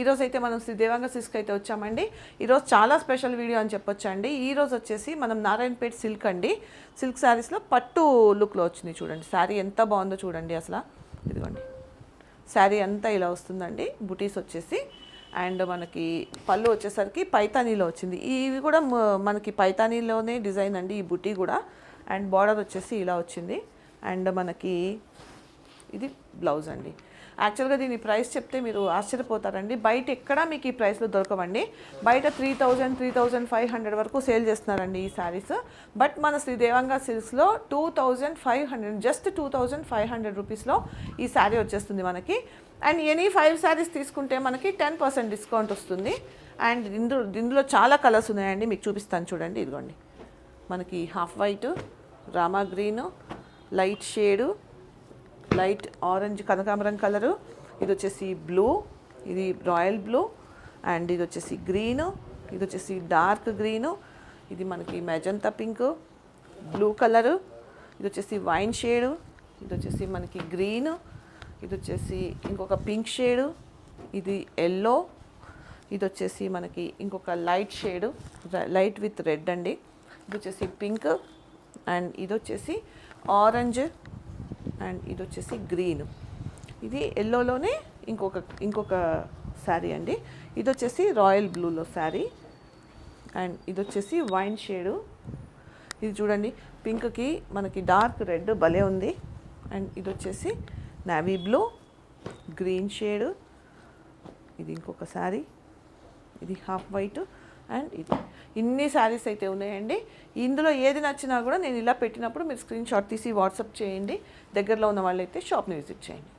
ఈరోజు అయితే మనం శ్రీ దేవాంగ సిల్క్ అయితే వచ్చామండి. ఈరోజు చాలా స్పెషల్ వీడియో అని చెప్పొచ్చు అండి ఈరోజు వచ్చేసి మనం నారాయణపేట్ సిల్క్ అండి. సిల్క్ శారీస్లో పట్టు లుక్లో వచ్చింది చూడండి. శారీ ఎంత బాగుందో చూడండి అసలు. ఇదిగోండి. శారీ అంతా ఇలా వస్తుందండి. బుటీస్ వచ్చేసి. అండ్ మనకి పళ్ళు వచ్చేసరికి పైతానీలో వచ్చింది. ఇవి కూడా మనకి పైతానీలోనే డిజైన్ అండి ఈ బుటీ కూడా. అండ్ బార్డర్ వచ్చేసి ఇలా వచ్చింది. అండ్ మనకి ఇది బ్లౌజ్ అండి. యాక్చువల్గా దీని ప్రైస్ చెప్తే మీరు ఆశ్చర్యపోతారండి. బయట ఎక్కడా మీకు ఈ ప్రైస్లో దొరకవండి. బయట three thousand three thousand five hundred వరకు సేల్ చేస్తున్నారండి ఈ శారీస్. బట్ మన Shri Devanga సిల్క్స్లో two thousand five hundred just two thousand five hundred రూపీస్లో ఈ శారీ వచ్చేస్తుంది మనకి. అండ్ ఎనీ ఫైవ్ శారీస్ తీసుకుంటే మనకి టెన్ పర్సెంట్ డిస్కౌంట్ వస్తుంది. అండ్ ఇందులో ఇందులో చాలా కలర్స్ ఉన్నాయండి. మీకు చూపిస్తాను చూడండి ఇదిగోండి. మనకి half white Rama green light shade light orange కనకాంబరం కలరు. ఇది వచ్చేసి బ్లూ ఇది రాయల్ బ్లూ అండ్ ఇది వచ్చేసి గ్రీన్ ఇది వచ్చేసి డార్క్ గ్రీను ఇది మనకి మెజంతా పింక్ బ్లూ కలరు. ఇది వచ్చేసి వైన్ షేడు ఇది వచ్చేసి మనకి గ్రీన్ ఇది వచ్చేసి ఇంకొక పింక్ షేడు ఇది ఎల్లో ఇది వచ్చేసి మనకి ఇంకొక light shade light with red అండి. ఇది వచ్చేసి పింక్ అండ్ ఇది వచ్చేసి ఆరెంజ్ అండ్ ఇది వచ్చేసి గ్రీన్. ఇది ఎల్లోలోనే ఇంకొక ఇంకొక శారీ అండి. ఇది వచ్చేసి రాయల్ బ్లూలో శారీ. అండ్ ఇది వచ్చేసి వైన్ షేడు. ఇది చూడండి పింక్కి మనకి డార్క్ రెడ్ భలే ఉంది. అండ్ ఇది వచ్చేసి నావీ బ్లూ గ్రీన్ షేడు. ఇది ఇంకొక శారీ. ఇది హాఫ్ వైట్. అండ్ ఇది. ఇన్ని శారీస్ అయితే ఉన్నాయండి. ఇందులో ఏది నచ్చినా కూడా నేను ఇలా పెట్టినప్పుడు మీరు స్క్రీన్ షాట్ తీసి వాట్సాప్ చేయండి. దగ్గరలో ఉన్న వాళ్ళైతే షాప్ని విజిట్ చేయండి.